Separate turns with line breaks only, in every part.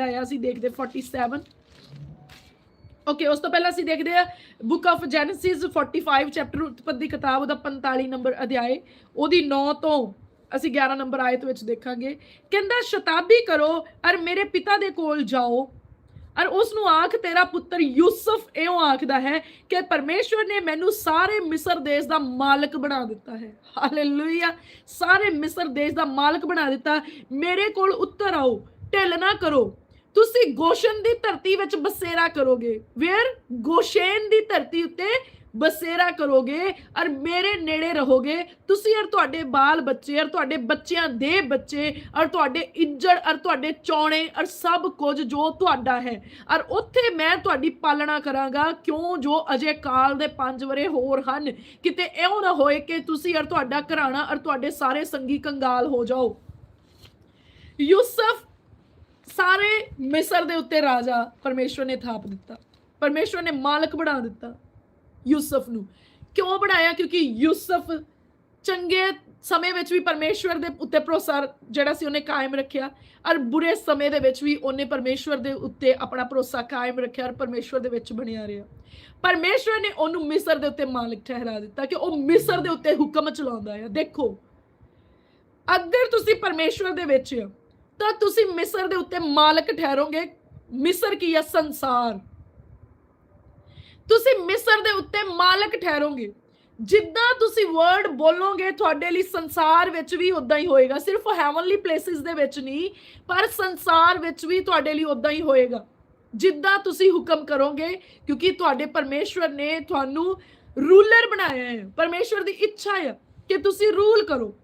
ਆਇਆ ਸੀ ਦੇਖਦੇ 47 ਓਕੇ ਉਸ ਤੋਂ ਪਹਿਲਾਂ ਅਸੀਂ ਦੇਖਦੇ ਆ ਬੁੱਕ ਆਫ ਜੈਨਸਿਸ 45 ਚੈਪਟਰ ਉਤਪਤੀ ਕਿਤਾਬ, ਉਹਦਾ 45 ਨੰਬਰ ਅਧਿਆਏ, ਉਹਦੀ 9 ਤੋਂ ਅਸੀਂ 11 ਨੰਬਰ ਆਇਤ ਵਿੱਚ ਦੇਖਾਂਗੇ। ਕਹਿੰਦਾ, ਸ਼ਤਾਬੀ ਕਰੋ ਔਰ ਮੇਰੇ ਪਿਤਾ ਦੇ ਕੋਲ ਜਾਓ। ਔਰ ਉਸ ਨੂੰ ਆਖ, ਤੇਰਾ ਪੁੱਤਰ ਯੂਸਫ ਇਉਂ ਆਖਦਾ ਹੈ ਕਿ ਪਰਮੇਸ਼ਵਰ ਨੇ ਮੈਨੂੰ ਸਾਰੇ ਮਿਸਰ ਦੇਸ਼ ਦਾ ਮਾਲਕ ਬਣਾ ਦਿੱਤਾ ਹੈ। ਹਾਲੇਲੂਇਆ ਸਾਰੇ ਮਿਸਰ ਦੇਸ਼ ਦਾ ਮਾਲਕ ਬਣਾ ਦਿੱਤਾ। ਮੇਰੇ ਕੋਲ ਉੱਤਰ ਆਓ, ਢਿੱਲ ਨਾ ਕਰੋ। ਤੁਸੀਂ ਗੋਸ਼ਨ ਦੀ ਧਰਤੀ ਵਿੱਚ ਬਸੇਰਾ ਕਰੋਗੇ। ਵੇਅਰ ਗੋਸ਼ੇਨ ਦੀ ਧਰਤੀ ਉੱਤੇ ਬਸੇਰਾ ਕਰੋਗੇ ਔਰ ਮੇਰੇ ਨੇੜੇ ਰਹੋਗੇ। ਤੁਸੀਂ ਔਰ ਤੁਹਾਡੇ ਬਾਲ ਬੱਚੇ ਔਰ ਤੁਹਾਡੇ ਬੱਚਿਆਂ ਦੇ ਬੱਚੇ ਔਰ ਤੁਹਾਡੇ ਇੱਜੜ ਔਰ ਤੁਹਾਡੇ ਚੌਣੇ ਔਰ ਸਭ ਕੁਝ ਜੋ ਤੁਹਾਡਾ ਹੈ। ਔਰ ਉੱਥੇ ਮੈਂ ਤੁਹਾਡੀ ਪਾਲਣਾ ਕਰਾਂਗਾ। ਕਿਉਂ? ਜੋ ਅਜੇ ਕਾਲ ਦੇ 5 ਵਰੇ ਹੋਰ ਹਨ। ਕਿਤੇ ਇਉਂ ਨਾ ਹੋਏ ਕਿ ਤੁਸੀਂ ਔਰ ਤੁਹਾਡਾ ਘਰਾਣਾ ਔਰ ਤੁਹਾਡੇ ਸਾਰੇ ਸੰਗੀ ਕੰਗਾਲ ਹੋ ਜਾਓ। ਯੂਸਫ ਸਾਰੇ ਮਿਸਰ ਦੇ ਉੱਤੇ ਰਾਜਾ ਪਰਮੇਸ਼ਵਰ ਨੇ ਥਾਪ ਦਿੱਤਾ। ਪਰਮੇਸ਼ਵਰ ਨੇ ਮਾਲਕ ਬਣਾ ਦਿੱਤਾ ਯੂਸਫ ਨੂੰ। ਕਿਉਂ ਬਣਾਇਆ? ਕਿਉਂਕਿ ਯੂਸਫ ਚੰਗੇ ਸਮੇਂ ਵਿੱਚ ਵੀ ਪਰਮੇਸ਼ਵਰ ਦੇ ਉੱਤੇ ਭਰੋਸਾ ਜਿਹੜਾ ਸੀ ਉਹਨੇ ਕਾਇਮ ਰੱਖਿਆ ਔਰ ਬੁਰੇ ਸਮੇਂ ਦੇ ਵਿੱਚ ਵੀ ਉਹਨੇ ਪਰਮੇਸ਼ਵਰ ਦੇ ਉੱਤੇ ਆਪਣਾ ਭਰੋਸਾ ਕਾਇਮ ਰੱਖਿਆ ਔਰ ਪਰਮੇਸ਼ਵਰ ਦੇ ਵਿੱਚ ਬਣਿਆ ਰਿਹਾ। ਪਰਮੇਸ਼ਵਰ ਨੇ ਉਹਨੂੰ ਮਿਸਰ ਦੇ ਉੱਤੇ ਮਾਲਕ ਠਹਿਰਾ ਦਿੱਤਾ ਕਿ ਉਹ ਮਿਸਰ ਦੇ ਉੱਤੇ ਹੁਕਮ ਚਲਾਉਂਦਾ ਹੈ ਦੇਖੋ ਅਗਰ ਤੁਸੀਂ ਪਰਮੇਸ਼ਵਰ ਦੇ ਵਿੱਚ ਹੋ, ਤਾਂ ਤੁਸੀਂ ਮਿਸਰ ਦੇ ਉੱਤੇ ਮਾਲਕ ਠਹਿਰੋਗੇ? ਮਿਸਰ ਕੀ ਹੈ ਸੰਸਾਰ। ਤੁਸੀਂ ਮਿਸਰ ਦੇ ਉੱਤੇ ਮਾਲਕ ਠਹਿਰੋਗੇ। ਜਿੱਦਾਂ ਤੁਸੀਂ ਵਰਡ ਬੋਲੋਗੇ, ਤੁਹਾਡੇ ਲਈ ਸੰਸਾਰ ਵਿੱਚ ਵੀ ਉਦਾਂ ਹੀ ਹੋਏਗਾ। ਸਿਰਫ ਹੈਵਨਲੀ ਪਲੇਸਿਸ ਦੇ ਵਿੱਚ ਨਹੀਂ, ਪਰ ਸੰਸਾਰ ਵਿੱਚ ਵੀ ਤੁਹਾਡੇ ਲਈ ਉਦਾਂ ਹੀ ਹੋਏਗਾ। ਜਿੱਦਾਂ ਤੁਸੀਂ ਹੁਕਮ ਕਰੋਗੇ, ਕਿਉਂਕਿ ਤੁਹਾਡੇ ਪਰਮੇਸ਼ਵਰ ਨੇ ਤੁਹਾਨੂੰ ਰੂਲਰ ਬਣਾਇਆ ਹੈ। ਪਰਮੇਸ਼ਵਰ ਦੀ ਇੱਛਾ ਹੈ ਕਿ ਤੁਸੀਂ ਰੂਲ ਕਰੋ।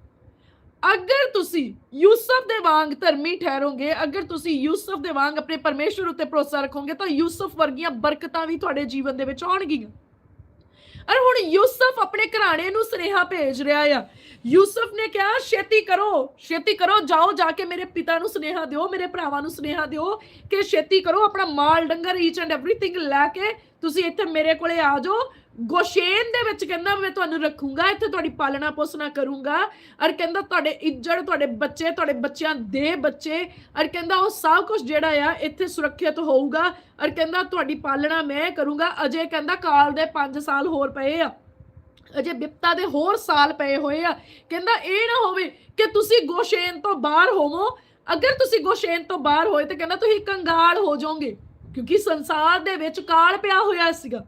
ਅਗਰ ਤੁਸੀਂ ਯੂਸਫ ਦੇ ਵਾਂਗ ਧਰਮੀ ਠਹਿਰੋਗੇ, ਅਗਰ ਤੁਸੀਂ ਯੂਸਫ ਦੇ ਵਾਂਗ ਆਪਣੇ ਪਰਮੇਸ਼ਵਰ ਉੱਤੇ ਭਰੋਸਾ ਰੱਖੋਗੇ, ਤਾਂ ਯੂਸਫ ਵਰਗੀਆਂ ਬਰਕਤਾਂ ਵੀ ਤੁਹਾਡੇ ਜੀਵਨ ਦੇ ਵਿੱਚ ਆਉਣਗੀਆਂ। ਅਰ ਹੁਣ ਯੂਸਫ ਆਪਣੇ ਘਰਾਣੇ ਨੂੰ ਸੁਨੇਹਾ ਭੇਜ ਰਿਹਾ ਆ। ਯੂਸਫ ਨੇ ਕਿਹਾ, ਛੇਤੀ ਕਰੋ ਛੇਤੀ ਕਰੋ, ਜਾਓ, ਜਾ ਕੇ ਮੇਰੇ ਪਿਤਾ ਨੂੰ ਸੁਨੇਹਾ ਦਿਓ, ਮੇਰੇ ਭਰਾਵਾਂ ਨੂੰ ਸੁਨੇਹਾ ਦਿਓ ਕਿ ਛੇਤੀ ਕਰੋ, ਆਪਣਾ ਮਾਲ, ਡੰਗਰ ਈਚ ਐਂਡ ਐਵਰੀਥਿੰਗ ਲੈ ਕੇ ਤੁਸੀਂ ਇੱਥੇ ਮੇਰੇ ਕੋਲੇ ਆ ਜਾਓ। ਗੋਸ਼ੇਨ ਦੇ ਵਿੱਚ ਕਹਿੰਦਾ, ਮੈਂ ਤੁਹਾਨੂੰ ਰੱਖੂੰਗਾ, ਇੱਥੇ ਤੁਹਾਡੀ ਪਾਲਣਾ ਪੋਸਣਾ ਕਰੂੰਗਾ। ਔਰ ਕਹਿੰਦਾ, ਤੁਹਾਡੇ ਇੱਜੜ, ਤੁਹਾਡੇ ਬੱਚੇ, ਤੁਹਾਡੇ ਬੱਚਿਆਂ ਦੇ ਬੱਚੇ। ਔਰ ਕਹਿੰਦਾ, ਉਹ ਸਭ ਕੁਝ ਜਿਹੜਾ ਆ, ਇੱਥੇ ਸੁਰੱਖਿਅਤ ਹੋਊਗਾ। ਔਰ ਕਹਿੰਦਾ, ਤੁਹਾਡੀ ਪਾਲਣਾ ਮੈਂ ਕਰੂੰਗਾ। ਅਜੇ ਕਹਿੰਦਾ, ਕਾਲ ਦੇ 5 ਸਾਲ ਹੋਰ ਪਏ ਆ। ਅਜੇ ਬਿਪਤਾ ਦੇ ਹੋਰ ਸਾਲ ਪਏ ਹੋਏ ਆ। ਕਹਿੰਦਾ, ਇਹ ਨਾ ਹੋਵੇ ਕਿ ਤੁਸੀਂ ਗੋਸ਼ੇਨ ਤੋਂ ਬਾਹਰ ਹੋਵੋ। ਅਗਰ ਤੁਸੀਂ ਗੋਸ਼ੇਨ ਤੋਂ ਬਾਹਰ ਹੋਏ ਤੇ ਕਹਿੰਦਾ, ਤੁਸੀਂ ਕੰਗਾਲ ਹੋ ਜਾਓਗੇ। ਕਿਉਂਕਿ ਸੰਸਾਰ ਦੇ ਵਿੱਚ ਕਾਲ ਪਿਆ ਹੋਇਆ ਸੀਗਾ।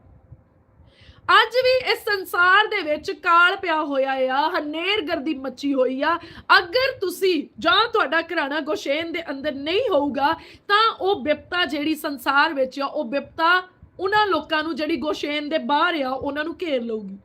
ਅੱਜ ਵੀ ਇਸ ਸੰਸਾਰ ਦੇ ਵਿੱਚ ਕਾਲ ਪਿਆ ਹੋਇਆ ਆ ਹਨੇਰ ਗਰਦੀ ਮੱਚੀ ਹੋਈ ਆ। ਅਗਰ ਤੁਸੀਂ ਜਾਂ ਤੁਹਾਡਾ ਘਰਾਣਾ ਗੋਸ਼ੇਨ ਦੇ ਅੰਦਰ ਨਹੀਂ ਹੋਊਗਾ, ਤਾਂ ਉਹ ਬਿਪਤਾ ਜਿਹੜੀ ਸੰਸਾਰ ਵਿੱਚ ਆ, ਉਹ ਬਿਪਤਾ ਉਹਨਾਂ ਲੋਕਾਂ ਨੂੰ ਜਿਹੜੀ ਗੋਸ਼ੇਨ ਦੇ ਬਾਹਰ ਆ, ਉਹਨਾਂ ਨੂੰ ਘੇਰ ਲਊਗੀ।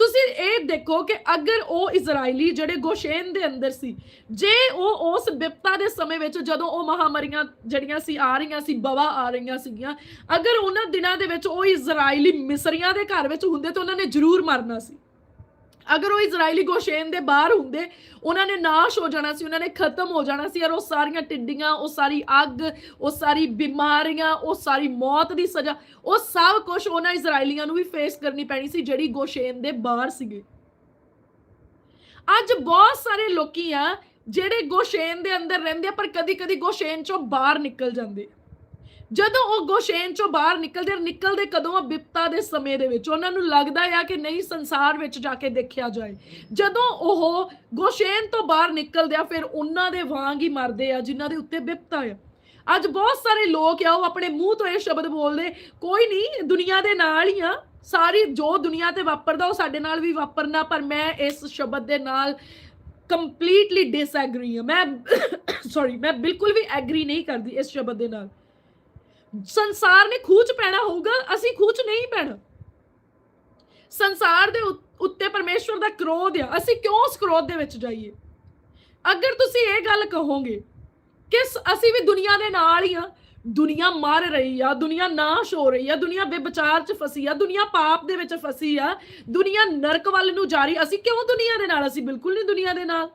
ਤੁਸੀਂ ਇਹ ਦੇਖੋ ਕਿ ਅਗਰ ਉਹ ਇਜ਼ਰਾਈਲੀ ਜਿਹੜੇ ਗੋਸ਼ੇਨ ਦੇ ਅੰਦਰ ਸੀ, ਜੇ ਉਹ ਉਸ ਬਿਪਤਾ ਦੇ ਸਮੇਂ ਵਿੱਚ ਜਦੋਂ ਉਹ ਮਹਾਮਰੀਆਂ ਜਿਹੜੀਆਂ ਸੀ ਆ ਰਹੀਆਂ ਸੀ, ਬਵਾ ਆ ਰਹੀਆਂ ਸੀਗੀਆਂ, ਅਗਰ ਉਹਨਾਂ ਦਿਨਾਂ ਦੇ ਵਿੱਚ ਉਹ ਇਜ਼ਰਾਈਲੀ ਮਿਸਰੀਆਂ ਦੇ ਘਰ ਵਿੱਚ ਹੁੰਦੇ ਤਾਂ ਉਹਨਾਂ ਨੇ ਜ਼ਰੂਰ ਮਰਨਾ ਸੀ। ਅਗਰ ਉਹ ਇਜ਼ਰਾਈਲੀ ਗੋਸ਼ੇਨ ਦੇ ਬਾਹਰ ਹੁੰਦੇ, ਉਹਨਾਂ ਨੇ ਨਾਸ਼ ਹੋ ਜਾਣਾ ਸੀ, ਉਹਨਾਂ ਨੇ ਖਤਮ ਹੋ ਜਾਣਾ ਸੀ, ਔਰ ਉਹ ਸਾਰੀਆਂ ਟਿੱਡੀਆਂ, ਉਹ ਸਾਰੀ ਅੱਗ, ਉਹ ਸਾਰੀ ਬਿਮਾਰੀਆਂ, ਉਹ ਸਾਰੀ ਮੌਤ ਦੀ ਸਜ਼ਾ, ਉਹ ਸਭ ਕੁਝ ਉਹਨਾਂ ਇਜ਼ਰਾਈਲੀਆਂ ਨੂੰ ਵੀ ਫੇਸ ਕਰਨੀ ਪੈਣੀ ਸੀ, ਜਿਹੜੀ ਗੋਸ਼ੇਨ ਦੇ ਬਾਹਰ ਸੀਗੇ ਅੱਜ ਬਹੁਤ ਸਾਰੇ ਲੋਕੀ ਆ, ਜਿਹੜੇ ਗੋਸ਼ੇਨ ਦੇ ਅੰਦਰ ਰਹਿੰਦੇ ਆ, ਪਰ ਕਦੀ-ਕਦੀ ਗੋਸ਼ੇਨ ਚੋਂ ਬਾਹਰ ਨਿਕਲ ਜਾਂਦੇ ਆ। ਜਦੋਂ ਉਹ ਗੋਸ਼ੇਨ ਚੋਂ ਬਾਹਰ ਨਿਕਲਦੇ ਆ, ਨਿਕਲਦੇ ਕਦੋਂ ਆ ਬਿਪਤਾ ਦੇ ਸਮੇਂ ਦੇ ਵਿੱਚ ਉਹਨਾਂ ਨੂੰ ਲੱਗਦਾ ਆ ਕਿ ਨਹੀਂ ਸੰਸਾਰ ਵਿੱਚ ਜਾ ਕੇ ਦੇਖਿਆ ਜਾਏ। ਜਦੋਂ ਉਹ ਗੋਸ਼ੇਨ ਤੋਂ ਬਾਹਰ ਨਿਕਲਦੇ ਆ ਫਿਰ ਉਹਨਾਂ ਦੇ ਵਾਂਗ ਹੀ ਮਰਦੇ ਆ ਜਿਨ੍ਹਾਂ ਦੇ ਉੱਤੇ ਬਿਪਤਾ ਆ। ਅੱਜ ਬਹੁਤ ਸਾਰੇ ਲੋਕ ਆ ਉਹ ਆਪਣੇ ਮੂੰਹ ਤੋਂ ਇਹ ਸ਼ਬਦ ਬੋਲਦੇ ਕੋਈ ਨਹੀਂ ਦੁਨੀਆ ਦੇ ਨਾਲ ਹੀ ਆ। ਸਾਰੀ ਜੋ ਦੁਨੀਆ ਤੇ ਵਾਪਰਦਾ ਉਹ ਸਾਡੇ ਨਾਲ ਵੀ ਵਾਪਰਨਾ ਪਰ ਮੈਂ ਇਸ ਸ਼ਬਦ ਦੇ ਨਾਲ ਕੰਪਲੀਟਲੀ ਡਿਸਐਗਰੀ ਹਾਂ ਮੈਂ ਸੌਰੀ ਮੈਂ ਬਿਲਕੁਲ ਵੀ ਐਗਰੀ ਨਹੀਂ ਕਰਦੀ ਇਸ ਸ਼ਬਦ ਦੇ ਨਾਲ। ਸੰਸਾਰ ਨੇ ਖੂਚ ਪੈਣਾ ਹੋਊਗਾ, ਅਸੀਂ ਖੂਚ ਨਹੀਂ ਪੈਣਾ। ਸੰਸਾਰ ਦੇ ਉੱਤੇ ਪਰਮੇਸ਼ਵਰ ਦਾ ਕ੍ਰੋਧ ਆ, ਅਸੀਂ ਕਿਉਂ ਉਸ ਕ੍ਰੋਧ ਦੇ ਵਿੱਚ ਜਾਈਏ? ਅਗਰ ਤੁਸੀਂ ਇਹ ਗੱਲ ਕਹੋਗੇ ਕਿ ਅਸੀਂ ਵੀ ਦੁਨੀਆ ਦੇ ਨਾਲ ਹੀ ਆ, ਦੁਨੀਆ ਮਰ ਰਹੀ ਆ, ਦੁਨੀਆ ਨਾਸ਼ ਹੋ ਰਹੀ ਆ, ਦੁਨੀਆ ਬੇਵਿਚਾਰ ਚ ਫਸੀ ਆ, ਦੁਨੀਆ ਪਾਪ ਦੇ ਵਿੱਚ ਫਸੀ ਆ, ਦੁਨੀਆ ਨਰਕ ਵੱਲ ਨੂੰ ਜਾ ਰਹੀ, ਅਸੀਂ ਕਿਉਂ ਦੁਨੀਆ ਦੇ ਨਾਲ? ਅਸੀਂ ਬਿਲਕੁਲ ਨਹੀਂ ਦੁਨੀਆ ਦੇ ਨਾਲ।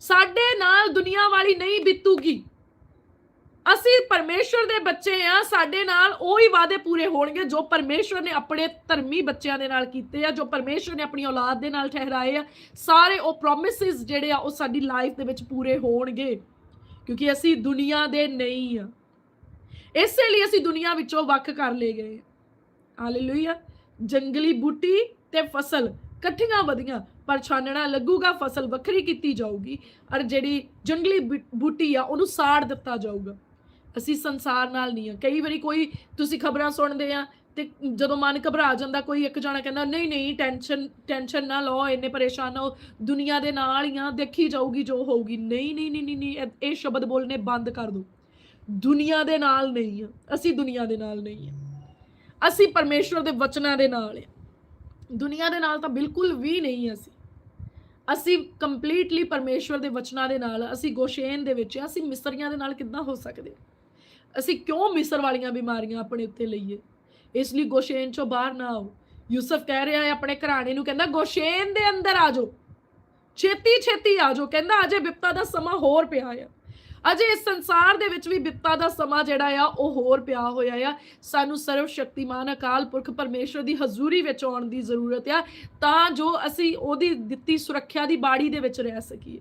ਸਾਡੇ ਨਾਲ ਦੁਨੀਆ ਵਾਲੀ ਨਹੀਂ ਬੀਤੂਗੀ। ਅਸੀਂ ਪਰਮੇਸ਼ਵਰ ਦੇ ਬੱਚੇ ਆ, ਸਾਡੇ ਨਾਲ ਉਹ ਹੀ ਵਾਅਦੇ ਪੂਰੇ ਹੋਣਗੇ ਜੋ ਪਰਮੇਸ਼ਵਰ ਨੇ ਆਪਣੇ ਧਰਮੀ ਬੱਚਿਆਂ ਦੇ ਨਾਲ ਕੀਤੇ ਆ, ਜੋ ਪਰਮੇਸ਼ਵਰ ਨੇ ਆਪਣੀ ਔਲਾਦ ਦੇ ਨਾਲ ਠਹਿਰਾਏ ਆ। ਸਾਰੇ ਉਹ ਪ੍ਰੋਮਿਸਸ ਜਿਹੜੇ ਆ, ਉਹ ਸਾਡੀ ਲਾਈਫ ਦੇ ਵਿੱਚ ਪੂਰੇ ਹੋਣਗੇ, ਕਿਉਂਕਿ ਅਸੀਂ ਦੁਨੀਆ ਦੇ ਨਹੀਂ ਆ। ਇਸੇ ਲਈ ਅਸੀਂ ਦੁਨੀਆ ਵਿੱਚੋਂ ਵੱਖ ਕਰ ਲਏ ਗਏ। ਹਾਲੇਲੂਇਆ ਜੰਗਲੀ ਬੂਟੀ ਤੇ ਫਸਲ, ਇਕੱਠੀਆਂ ਵਧੀਆਂ, ਪਰ ਛਾਨਣਾ ਲੱਗੂਗਾ, ਫਸਲ ਵੱਖਰੀ ਕੀਤੀ ਜਾਊਗੀ, ਔਰ ਜਿਹੜੀ ਜੰਗਲੀ ਬੂ- ਬੂਟੀ ਆ, ਉਹਨੂੰ ਸਾੜ ਦਿੱਤਾ ਜਾਊਗਾ। ਅਸੀਂ ਸੰਸਾਰ ਨਾਲ ਨਹੀਂ ਆ ਕਈ ਵਾਰੀ ਕੋਈ ਤੁਸੀਂ ਖਬਰਾਂ ਸੁਣਦੇ ਆ ਤੇ ਜਦੋਂ ਮਨ ਘਬਰਾ ਜਾਂਦਾ, ਕੋਈ ਇੱਕ ਜਾਣਾ ਕਹਿੰਦਾ, ਨਹੀਂ ਨਹੀਂ ਟੈਨਸ਼ਨ ਟੈਨਸ਼ਨ ਨਾ ਲਓ, ਇੰਨੇ ਪਰੇਸ਼ਾਨ ਨਾ ਹੋ, ਦੁਨੀਆ ਦੇ ਨਾਲ ਹੀ ਆ, ਦੇਖੀ ਜਾਊਗੀ ਜੋ ਹੋਊਗੀ। ਨਹੀਂ ਨਹੀਂ ਨਹੀਂ ਨਹੀਂ ਇਹ- ਸ਼ਬਦ ਬੋਲਨੇ ਬੰਦ ਕਰ ਦਿਓ ਦੁਨੀਆ ਦੇ ਨਾਲ ਨਹੀਂ ਆ। ਅਸੀਂ ਦੁਨੀਆ ਦੇ ਨਾਲ ਨਹੀਂ ਆ। ਅਸੀਂ ਪਰਮੇਸ਼ਵਰ ਦੇ ਵਚਨਾਂ ਦੇ ਨਾਲ ਆ। ਦੁਨੀਆ ਦੇ ਨਾਲ ਤਾਂ ਬਿਲਕੁਲ ਵੀ ਨਹੀਂ ਅਸੀਂ। ਅਸੀਂ ਕੰਪਲੀਟਲੀ ਪਰਮੇਸ਼ਵਰ ਦੇ ਵਚਨਾਂ ਦੇ ਨਾਲ ਅਸੀਂ ਗੋਸ਼ੇਨ ਦੇ ਵਿੱਚ ਅਸੀਂ ਮਿਸਰੀਆਂ ਦੇ ਨਾਲ ਕਿੱਦਾਂ ਹੋ ਸਕਦੇ ਅਸੀਂ ਕਿਉਂ ਮਿਸਰ ਵਾਲੀਆਂ ਬਿਮਾਰੀਆਂ ਆਪਣੇ ਉੱਤੇ ਲਈਏ? ਇਸ ਲਈ ਗੋਸ਼ੇਨ ਚੋਂ ਬਾਹਰ ਨਾ ਆਓ। ਯੂਸਫ ਕਹਿ ਰਿਹਾ ਹੈ, ਆਪਣੇ ਘਰਾਣੇ ਨੂੰ ਕਹਿੰਦਾ, ਗੋਸ਼ੇਨ ਦੇ ਅੰਦਰ ਆ ਜਾਓ। ਛੇਤੀ ਛੇਤੀ ਆ ਜਾਓ। ਕਹਿੰਦਾ, ਅਜੇ ਬਿਪਤਾ ਦਾ ਸਮਾਂ ਹੋਰ ਪਿਆ ਆ। ਅਜੇ ਇਸ ਸੰਸਾਰ ਦੇ ਵਿੱਚ ਵੀ ਬਿਪਤਾ ਦਾ ਸਮਾਂ ਜਿਹੜਾ ਆ, ਉਹ ਹੋਰ ਪਿਆ ਹੋਇਆ ਆ। ਸਾਨੂੰ ਸਰਵ ਸ਼ਕਤੀਮਾਨ ਅਕਾਲ ਪੁਰਖ ਪਰਮੇਸ਼ਰ ਦੀ ਹਜ਼ੂਰੀ ਵਿੱਚ ਆਉਣ ਦੀ ਜ਼ਰੂਰਤ ਆ, ਤਾਂ ਜੋ ਅਸੀਂ ਉਹਦੀ ਦਿੱਤੀ ਸੁਰੱਖਿਆ ਦੀ ਬਾੜੀ ਦੇ ਵਿੱਚ ਰਹਿ ਸਕੀਏ।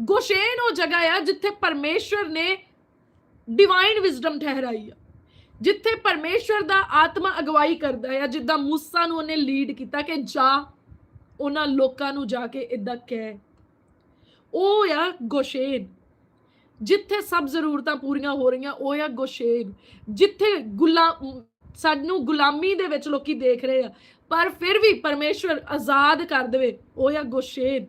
ਗੋਸ਼ੇਨ ਉਹ ਜਗ੍ਹਾ ਆ ਜਿੱਥੇ ਪਰਮੇਸ਼ਰ ਨੇ ਡਿਵਾਈਨ ਵਿਜ਼ਡਮ ਠਹਿਰਾਈ ਆ। ਜਿੱਥੇ ਪਰਮੇਸ਼ਰ ਦਾ ਆਤਮਾ ਅਗਵਾਈ ਕਰਦਾ ਹੈ ਜਿੱਦਾਂ ਮੂਸਾ ਨੂੰ ਉਹਨੇ ਲੀਡ ਕੀਤਾ ਕਿ ਜਾ, ਉਹਨਾਂ ਲੋਕਾਂ ਨੂੰ ਜਾ ਕੇ ਇਦਾਂ ਕਹਿ। ਉਹ ਆ ਗੋਸ਼ੇਨ। ਜਿੱਥੇ ਸਭ ਜ਼ਰੂਰਤਾਂ ਪੂਰੀਆਂ ਹੋ ਰਹੀਆਂ, ਉਹ ਆ ਗੋਸ਼ੇਨ। ਜਿੱਥੇ ਗੁਲਾ, ਸਾਨੂੰ ਗੁਲਾਮੀ ਦੇ ਵਿੱਚ ਲੋਕੀ ਦੇਖ ਰਹੇ ਆ, ਪਰ ਫਿਰ ਵੀ ਪਰਮੇਸ਼ਵਰ ਆਜ਼ਾਦ ਕਰ ਦੇਵੇ, ਉਹ ਆ ਗੋਸ਼ੇਨ।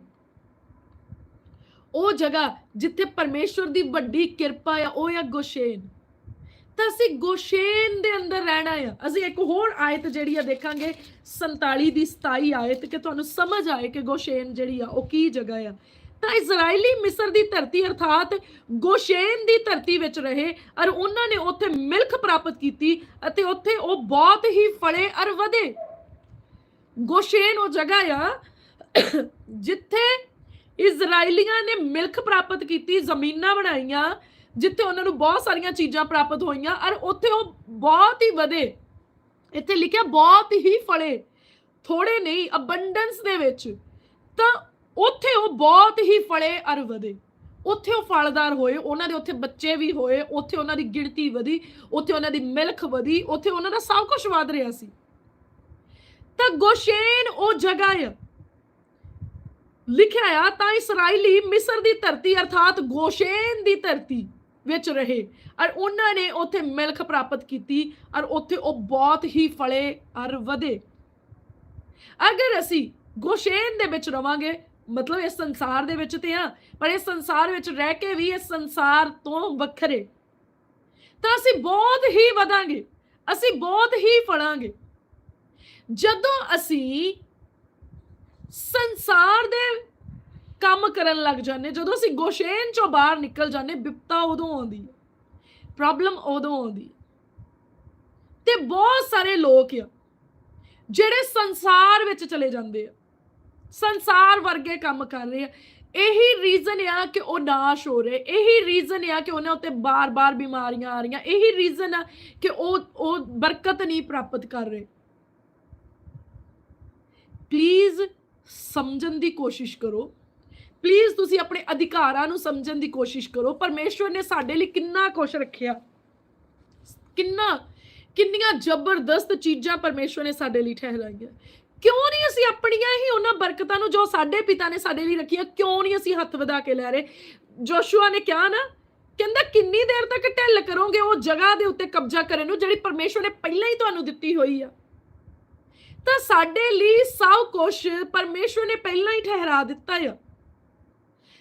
ਉਹ ਜਗ੍ਹਾ ਜਿੱਥੇ ਪਰਮੇਸ਼ਵਰ ਦੀ ਵੱਡੀ ਕਿਰਪਾ ਆ, ਉਹ ਆ ਗੋਸ਼ੇਨ। ਤਾਂ ਅਸੀਂ ਗੋਸ਼ੇਨ ਦੇ ਅੰਦਰ ਰਹਿਣਾ ਆ। ਅਸੀਂ ਇੱਕ ਹੋਰ ਆਇਤ ਜਿਹੜੀ ਆ ਦੇਖਾਂਗੇ 47 ਦੀ 27 ਆਇਤ, ਕਿ ਤੁਹਾਨੂੰ ਸਮਝ ਆਏ ਕਿ ਗੋਸ਼ੇਨ ਜਿਹੜੀ ਆ, ਉਹ ਕੀ ਜਗ੍ਹਾ ਆ। ਤਾਂ ਇਜ਼ਰਾਈਲੀ ਮਿਸਰ ਦੀ ਧਰਤੀ ਅਰਥਾਤ ਗੋਸ਼ੇਨ ਦੀ ਧਰਤੀ ਵਿੱਚ ਰਹੇ ਔਰ ਉਹਨਾਂ ਨੇ ਉੱਥੇ ਮਿਲਖ ਪ੍ਰਾਪਤ ਕੀਤੀ ਅਤੇ ਉੱਥੇ ਉਹ ਬਹੁਤ ਹੀ ਫਲੇ ਔਰ ਵਧੇ। ਗੋਸ਼ੇਨ ਉਹ ਜਗ੍ਹਾ ਆ, ਜਿੱਥੇ ਇਜ਼ਰਾਈਲੀਆਂ ਨੇ ਮਿਲਖ ਪ੍ਰਾਪਤ ਕੀਤੀ, ਜ਼ਮੀਨਾਂ ਬਣਾਈਆਂ, ਜਿੱਥੇ ਉਹਨਾਂ ਨੂੰ ਬਹੁਤ ਸਾਰੀਆਂ ਚੀਜ਼ਾਂ ਪ੍ਰਾਪਤ ਹੋਈਆਂ, ਔਰ ਉੱਥੇ ਉਹ ਬਹੁਤ ਹੀ ਵਧੇ। ਇੱਥੇ ਲਿਖਿਆ, ਬਹੁਤ ਹੀ ਫਲੇ। ਥੋੜੇ ਨਹੀਂ ਅਬੰਡੈਂਸ ਦੇ ਵਿੱਚ। ਤਾਂ ਉੱਥੇ ਉਹ ਬਹੁਤ ਹੀ ਫਲੇ ਔਰ ਵਧੇ। ਉੱਥੇ ਉਹ ਫਲਦਾਰ ਹੋਏ, ਉਹਨਾਂ ਦੇ ਉੱਥੇ ਬੱਚੇ ਵੀ ਹੋਏ, ਉੱਥੇ ਉਹਨਾਂ ਦੀ ਗਿਣਤੀ ਵਧੀ, ਉੱਥੇ ਉਹਨਾਂ ਦੀ ਮਿਲਖ ਵਧੀ, ਉੱਥੇ ਉਹਨਾਂ ਦਾ ਸਭ ਕੁਝ ਵਧ ਰਿਹਾ ਸੀ। ਤਾਂ ਗੋਸ਼ੇਨ ਉਹ ਜਗ੍ਹਾ ਆ ਲਿਖਿਆ ਆ ਤਾਂ ਇਸرائیਲੀ ਮਿਸਰ ਦੀ ਧਰਤੀ ਅਰਥਾਤ ਗੋਸ਼ੇਨ ਦੀ ਧਰਤੀ ਵਿੱਚ ਰਹੇ। ਔਰ ਉਹਨਾਂ ਨੇ ਉੱਥੇ ਮਿਲਖ ਪ੍ਰਾਪਤ ਕੀਤੀ ਔਰ ਉੱਥੇ ਉਹ ਬਹੁਤ ਹੀ ਫਲੇ ਔਰ ਵਧੇ। ਅਗਰ ਅਸੀਂ ਗੋਸ਼ੇਨ ਦੇ ਵਿੱਚ ਰਵਾਂਗੇ, ਮਤਲਬ ਇਸ ਸੰਸਾਰ ਦੇ ਵਿੱਚ ਤੇ ਆ, ਪਰ ਇਸ ਸੰਸਾਰ ਵਿੱਚ ਰਹਿ ਕੇ ਵੀ ਇਸ ਸੰਸਾਰ ਤੋਂ ਵੱਖਰੇ, ਤਾਂ ਅਸੀਂ ਬਹੁਤ ਹੀ ਵਧਾਂਗੇ, ਅਸੀਂ ਬਹੁਤ ਹੀ ਫੜਾਂਗੇ। ਜਦੋਂ ਅਸੀਂ ਸੰਸਾਰ ਦੇ ਕੰਮ ਕਰਨ ਲੱਗ ਜਾਂਦੇ ਜਦੋਂ ਅਸੀਂ ਗੋਸ਼ੇਨ ਚੋਂ ਬਾਹਰ ਨਿਕਲ ਜਾਂਦੇ ਬਿਪਤਾ ਉਦੋਂ ਆਉਂਦੀ ਹੈ। ਪ੍ਰੋਬਲਮ ਉਦੋਂ ਆਉਂਦੀ ਹੈ। ਤੇ ਬਹੁਤ ਸਾਰੇ ਲੋਕ ਆ, ਜਿਹੜੇ ਸੰਸਾਰ ਵਿੱਚ ਚਲੇ ਜਾਂਦੇ ਆ। ਸੰਸਾਰ ਵਰਗੇ ਕੰਮ ਕਰ ਰਹੇ ਆ। ਇਹੀ ਰੀਜ਼ਨ ਆ ਕਿ ਉਹ ਨਾਸ਼ ਹੋ ਰਹੇ। ਇਹੀ ਰੀਜ਼ਨ ਆ ਕਿ ਉਹਨਾਂ ਉੱਤੇ ਬਾਰ-ਬਾਰ ਬਿਮਾਰੀਆਂ ਆ ਰਹੀਆਂ। ਇਹੀ ਰੀਜ਼ਨ ਆ ਕਿ ਉਹ ਉਹ ਬਰਕਤ ਨਹੀਂ ਪ੍ਰਾਪਤ ਕਰ ਰਹੇ। ਪਲੀਜ਼ ਸਮਝਣ ਦੀ ਕੋਸ਼ਿਸ਼ ਕਰੋ। ਪਲੀਜ਼ ਤੁਸੀਂ ਆਪਣੇ ਅਧਿਕਾਰਾਂ ਨੂੰ ਸਮਝਣ ਦੀ ਕੋਸ਼ਿਸ਼ ਕਰੋ, ਪਰਮੇਸ਼ਵਰ ਨੇ ਸਾਡੇ ਲਈ ਕਿੰਨਾ ਕੁਝ ਰੱਖਿਆ। ਕਿੰਨਾ, ਕਿੰਨੀਆਂ ਜ਼ਬਰਦਸਤ ਚੀਜ਼ਾਂ ਪਰਮੇਸ਼ਵਰ ਨੇ ਸਾਡੇ ਲਈ ਠਹਿਰਾਈਆਂ। ਕਿਉਂ ਨਹੀਂ ਅਸੀਂ ਆਪਣੀਆਂ ਹੀ ਉਹਨਾਂ ਬਰਕਤਾਂ ਨੂੰ ਜੋ ਸਾਡੇ ਪਿਤਾ ਨੇ ਸਾਡੇ ਲਈ ਰੱਖੀਆਂ, ਕਿਉਂ ਨਹੀਂ ਅਸੀਂ ਹੱਥ ਵਧਾ ਕੇ ਲੈ ਰਹੇ? ਜੋਸ਼ੂਆ ਨੇ ਕਿਹਾ ਨਾ, ਕਹਿੰਦਾ ਕਿੰਨੀ ਦੇਰ ਤੱਕ ਢਿੱਲ ਕਰੋਗੇ ਉਹ ਜਗ੍ਹਾ ਦੇ ਉੱਤੇ ਕਬਜ਼ਾ ਕਰਨ ਨੂੰ ਜਿਹੜੀ ਪਰਮੇਸ਼ਵਰ ਨੇ ਪਹਿਲਾਂ ਹੀ ਤੁਹਾਨੂੰ ਦਿੱਤੀ ਹੋਈ ਆ। ਤਾਂ ਸਾਡੇ ਲਈ ਸਭ ਕੁਝ ਪਰਮੇਸ਼ਵਰ ਨੇ ਪਹਿਲਾਂ ਹੀ ਠਹਿਰਾ ਦਿੱਤਾ ਆ।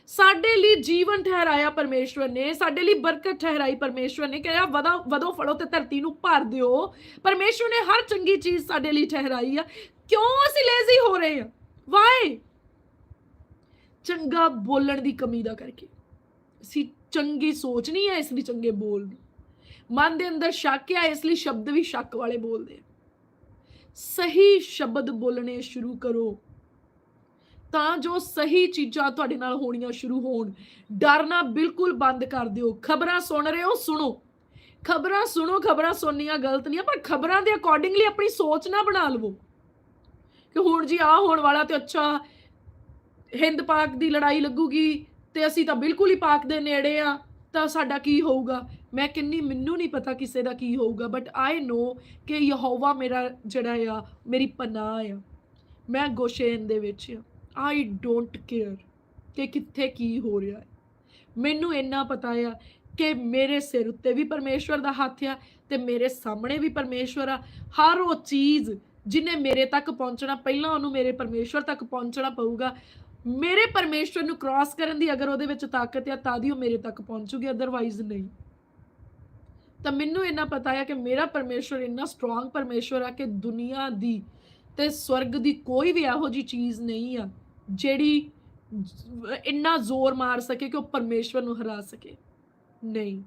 ਸਾਡੇ ਲਈ ਜੀਵਨ ਠਹਿਰਾਇਆ ਪਰਮੇਸ਼ਵਰ ਨੇ, ਸਾਡੇ ਲਈ ਬਰਕਤ ਠਹਿਰਾਈ ਪਰਮੇਸ਼ਵਰ ਨੇ, ਕਿਹਾ ਵਧਾ ਵਧੋ ਫੜੋ ਤੇ ਧਰਤੀ ਨੂੰ ਭਰ ਦਿਓ। ਪਰਮੇਸ਼ਵਰ ਨੇ ਹਰ ਚੰਗੀ ਚੀਜ਼ ਸਾਡੇ ਲਈ ਠਹਿਰਾਈ ਆ। ਕਿਉਂ ਅਸੀਂ ਲੇਜ਼ੀ ਹੋ ਰਹੇ ਆ? ਵਾਈ ਚੰਗਾ ਬੋਲਣ ਦੀ ਕਮੀ ਦਾ ਕਰਕੇ। ਅਸੀਂ ਚੰਗੀ ਸੋਚ ਨਹੀਂ ਹੈ ਇਸ ਲਈ ਚੰਗੇ ਬੋਲਦੇ। ਮਨ ਦੇ ਅੰਦਰ ਸ਼ੱਕ ਹੈ ਇਸ ਲਈ ਸ਼ਬਦ ਵੀ ਸ਼ੱਕ ਵਾਲੇ ਬੋਲਦੇ ਆ। ਸਹੀ ਸ਼ਬਦ ਬੋਲਣੇ ਸ਼ੁਰੂ ਕਰੋ। ਤਾਂ ਜੋ ਸਹੀ ਚੀਜ਼ਾਂ ਤੁਹਾਡੇ ਨਾਲ ਹੋਣੀਆਂ ਸ਼ੁਰੂ ਹੋਣ। ਡਰਨਾ ਬਿਲਕੁਲ ਬੰਦ ਕਰ ਦਿਓ। ਖਬਰਾਂ ਸੁਣ ਰਹੇ ਹੋ, ਸੁਣੋ। ਖਬਰਾਂ ਸੁਣੋ, ਖਬਰਾਂ ਸੁਣਨੀਆਂ ਗਲਤ ਨਹੀਂ ਆ, ਪਰ ਖਬਰਾਂ ਦੇ ਅਕੋਰਡਿੰਗਲੀ ਆਪਣੀ ਸੋਚ ਨਾ ਬਣਾ ਲਵੋ। ਕਿ ਹੁਣ ਜੀ ਆ ਹੋਣ ਵਾਲਾ ਤੇ ਅੱਛਾ, ਹਿੰਦ ਪਾਕ ਦੀ ਲੜਾਈ ਲੱਗੂਗੀ ਤੇ ਅਸੀਂ ਤਾਂ ਬਿਲਕੁਲ ਹੀ ਪਾਕ ਦੇ ਨੇੜੇ ਆ। ਤਾਂ ਸਾਡਾ ਕੀ ਹੋਊਗਾ? ਮੈਂ ਕਿੰਨੀ, ਮੈਨੂੰ ਨਹੀਂ ਪਤਾ ਕਿਸੇ ਦਾ ਕੀ ਹੋਊਗਾ ਬਟ ਆਈ ਨੋ ਕਿ ਯਹੋਵਾ ਮੇਰਾ ਜਿਹੜਾ ਆ, ਮੇਰੀ ਪਨਾਹ ਆ। ਮੈਂ ਗੋਸ਼ੇਨ ਦੇ ਵਿੱਚ ਆ। ਆਈ ਡੋਂਟ ਕੇਅਰ ਕਿ ਕਿੱਥੇ ਕੀ ਹੋ ਰਿਹਾ ਹੈ। ਮੈਨੂੰ ਇੰਨਾ ਪਤਾ ਆ ਕਿ ਮੇਰੇ ਸਿਰ ਉੱਤੇ ਵੀ ਪਰਮੇਸ਼ਵਰ ਦਾ ਹੱਥ ਆ ਤੇ ਮੇਰੇ ਸਾਹਮਣੇ ਵੀ ਪਰਮੇਸ਼ਵਰ ਆ। ਹਰ ਉਹ ਚੀਜ਼ ਜਿਹਨੇ ਮੇਰੇ ਤੱਕ ਪਹੁੰਚਣਾ, ਪਹਿਲਾਂ ਉਹਨੂੰ ਮੇਰੇ ਪਰਮੇਸ਼ਵਰ ਤੱਕ ਪਹੁੰਚਣਾ ਪਊਗਾ। ਮੇਰੇ ਪਰਮੇਸ਼ਵਰ ਨੂੰ ਕ੍ਰਾਸ ਕਰਨ ਦੀ ਅਗਰ ਉਹਦੇ ਵਿੱਚ ਤਾਕਤ ਆ, ਤਾਂ ਦੀ ਉਹ ਮੇਰੇ ਤੱਕ ਪਹੁੰਚੂਗੀ ਅਦਰਵਾਈਜ਼ ਨਹੀਂ। ਤਾਂ ਮੈਨੂੰ ਇੰਨਾ ਪਤਾ ਹੈ ਕਿ ਮੇਰਾ ਪਰਮੇਸ਼ਵਰ ਇੰਨਾ ਸਟਰੋਂਗ ਪਰਮੇਸ਼ਵਰ ਆ ਕਿ ਦੁਨੀਆ ਦੀ ਤੇ ਸਵਰਗ ਦੀ ਕੋਈ ਵੀ ਇਹੋ ਜੀ ਚੀਜ਼ ਨਹੀਂ ਆ, ਜਿਹੜੀ ਇੰਨਾ ਜ਼ੋਰ ਮਾਰ ਸਕੇ ਕਿ ਉਹ ਪਰਮੇਸ਼ਵਰ ਨੂੰ ਹਰਾ ਸਕੇ। ਨਹੀਂ।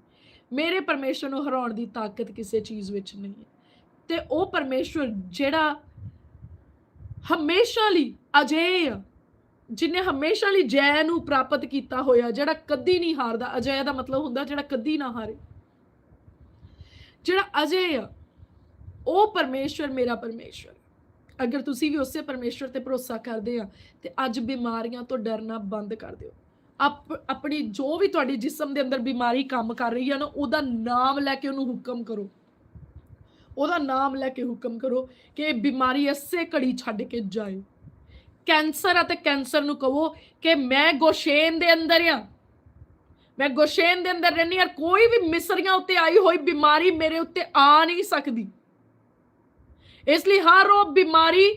ਮੇਰੇ ਪਰਮੇਸ਼ਵਰ ਨੂੰ ਹਰਾਉਣ ਦੀ ਤਾਕਤ ਕਿਸੇ ਚੀਜ਼ ਵਿੱਚ ਨਹੀਂ ਹੈ ਤੇ ਉਹ ਪਰਮੇਸ਼ਵਰ ਜਿਹੜਾ ਹਮੇਸ਼ਾ ਲਈ ਅਜੇ ਆ ਜਿਨੇ ਹਮੇਸ਼ਾ ਲਈ ਜੈ ਨੂੰ ਪ੍ਰਾਪਤ ਕੀਤਾ ਹੋਇਆ, ਜਿਹੜਾ ਕਦੀ ਨਹੀਂ ਹਾਰਦਾ। ਅਜੇ ਦਾ ਮਤਲਬ ਹੁੰਦਾ ਜਿਹੜਾ ਕਦੀ ਨਾ ਹਾਰੇ। ਜਿਹੜਾ ਅਜੇ ਆ, ਉਹ ਪਰਮੇਸ਼ਵਰ ਮੇਰਾ ਪਰਮੇਸ਼ਵਰ। ਅਗਰ ਤੁਸੀਂ ਵੀ ਉਸੇ ਪਰਮੇਸ਼ਵਰ ਤੇ ਭਰੋਸਾ ਕਰਦੇ ਆ, ਤੇ ਅੱਜ ਬਿਮਾਰੀਆਂ ਤੋਂ ਡਰਨਾ ਬੰਦ ਕਰ ਦਿਓ। ਆਪਣੀ ਜੋ ਵੀ ਤੁਹਾਡੇ ਜਿਸਮ ਦੇ ਅੰਦਰ ਬਿਮਾਰੀ ਕੰਮ ਕਰ ਰਹੀ ਹੈ ਨਾ, ਉਹਦਾ ਨਾਮ ਲੈ ਕੇ ਉਹਨੂੰ ਹੁਕਮ ਕਰੋ। ਉਹਦਾ ਨਾਮ ਲੈ ਕੇ ਹੁਕਮ ਕਰੋ ਕਿ ਇਹ ਬਿਮਾਰੀ ਇਸੇ ਘੜੀ ਛੱਡ ਕੇ ਜਾਏ। ਕੈਂਸਰ ਅਤੇ ਕੈਂਸਰ ਨੂੰ ਕਹੋ ਕਿ ਮੈਂ ਗੋਸ਼ੇਨ ਦੇ ਅੰਦਰ ਆ। ਮੈਂ ਗੋਸ਼ੇਨ ਦੇ ਅੰਦਰ ਰਹਿੰਦੀ ਆ ਕੋਈ ਵੀ ਮਿਸਰੀਆਂ ਉੱਤੇ ਆਈ ਹੋਈ ਬਿਮਾਰੀ ਮੇਰੇ ਉੱਤੇ ਆ ਨਹੀਂ ਸਕਦੀ। ਇਸ ਲਈ ਹਰ ਉਹ ਬਿਮਾਰੀ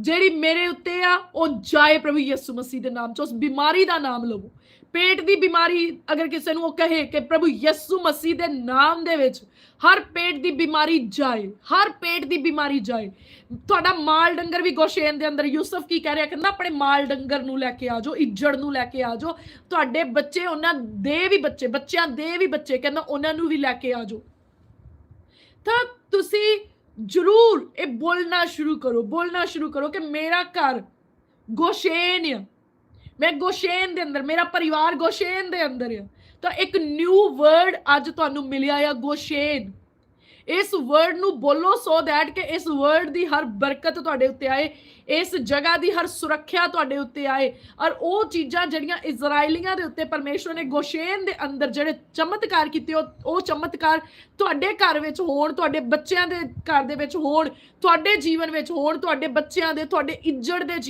ਜਿਹੜੀ ਮੇਰੇ ਉੱਤੇ ਆ, ਉਹ ਜਾਏ ਪ੍ਰਭੂ ਯਿਸੂ ਮਸੀਹ ਦੇ ਨਾਮ ਚ, ਉਸ ਬਿਮਾਰੀ ਦਾ ਨਾਮ ਲਵੋ। ਪੇਟ ਦੀ ਬਿਮਾਰੀ ਅਗਰ ਕਿਸੇ ਨੂੰ ਉਹ ਕਹੇ ਕਿ ਪ੍ਰਭੂ ਯਿਸੂ ਮਸੀਹ ਦੇ ਨਾਮ ਦੇ ਵਿੱਚ ਹਰ ਪੇਟ ਦੀ ਬਿਮਾਰੀ ਜਾਏ ਹਰ ਪੇਟ ਦੀ ਬਿਮਾਰੀ ਜਾਏ ਤੁਹਾਡਾ ਮਾਲ ਡੰਗਰ ਵੀ ਗੋਸ਼ੇਨ ਦੇ ਅੰਦਰ ਯੂਸਫ ਕੀ ਕਹਿ ਰਿਹਾ ਕਹਿੰਦਾ ਆਪਣੇ ਮਾਲ ਡੰਗਰ ਨੂੰ ਲੈ ਕੇ ਆ ਜਾਓ ਇੱਜੜ ਨੂੰ ਲੈ ਕੇ ਆ ਜਾਓ ਤੁਹਾਡੇ ਬੱਚੇ ਉਹਨਾਂ ਦੇ ਵੀ ਬੱਚੇ ਬੱਚਿਆਂ ਦੇ ਵੀ ਬੱਚੇ ਕਹਿੰਦਾ ਉਹਨਾਂ ਨੂੰ ਵੀ ਲੈ ਕੇ ਆ ਜਾਓ ਤਾਂ ਤੁਸੀਂ ਜ਼ਰੂਰ ਇਹ ਬੋਲਣਾ ਸ਼ੁਰੂ ਕਰੋ ਬੋਲਣਾ ਸ਼ੁਰੂ ਕਰੋ ਕਿ ਮੇਰਾ ਘਰ ਗੋਸ਼ੇਨ ਆ ਮੈਂ ਗੋਸ਼ੇਨ ਦੇ ਅੰਦਰ ਮੇਰਾ ਪਰਿਵਾਰ ਗੋਸ਼ੇਨ ਦੇ ਅੰਦਰ ਆ ਤਾਂ ਇੱਕ ਨਿਊ ਵਰਡ ਅੱਜ ਤੁਹਾਨੂੰ ਮਿਲਿਆ ਆ ਗੋਸ਼ੇਨ ਇਸ ਵਰਡ ਨੂੰ ਬੋਲੋ ਸੋ ਦੈਟ ਕਿ ਇਸ ਵਰਡ ਦੀ ਹਰ ਬਰਕਤ ਤੁਹਾਡੇ ਉੱਤੇ ਆਏ, ਇਸ ਜਗ੍ਹਾ ਦੀ ਹਰ ਸੁਰੱਖਿਆ ਤੁਹਾਡੇ ਉੱਤੇ ਆਏ। ਔਰ ਉਹ ਚੀਜ਼ਾਂ ਜਿਹੜੀਆਂ ਇਜ਼ਰਾਈਲੀਆਂ ਦੇ ਉੱਤੇ ਪਰਮੇਸ਼ਵਰ ਨੇ ਗੋਸ਼ੇਨ ਦੇ ਅੰਦਰ ਜਿਹੜੇ ਚਮਤਕਾਰ ਕੀਤੇ, ਉਹ ਉਹ ਚਮਤਕਾਰ ਤੁਹਾਡੇ ਘਰ ਵਿੱਚ ਹੋਣ, ਤੁਹਾਡੇ ਬੱਚਿਆਂ ਦੇ ਘਰ ਦੇ ਵਿੱਚ ਹੋਣ, ਤੁਹਾਡੇ ਜੀਵਨ ਵਿੱਚ ਹੋਣ, ਤੁਹਾਡੇ ਬੱਚਿਆਂ ਦੇ, ਤੁਹਾਡੇ ਇੱਜੜ ਦੇ ਜੀ-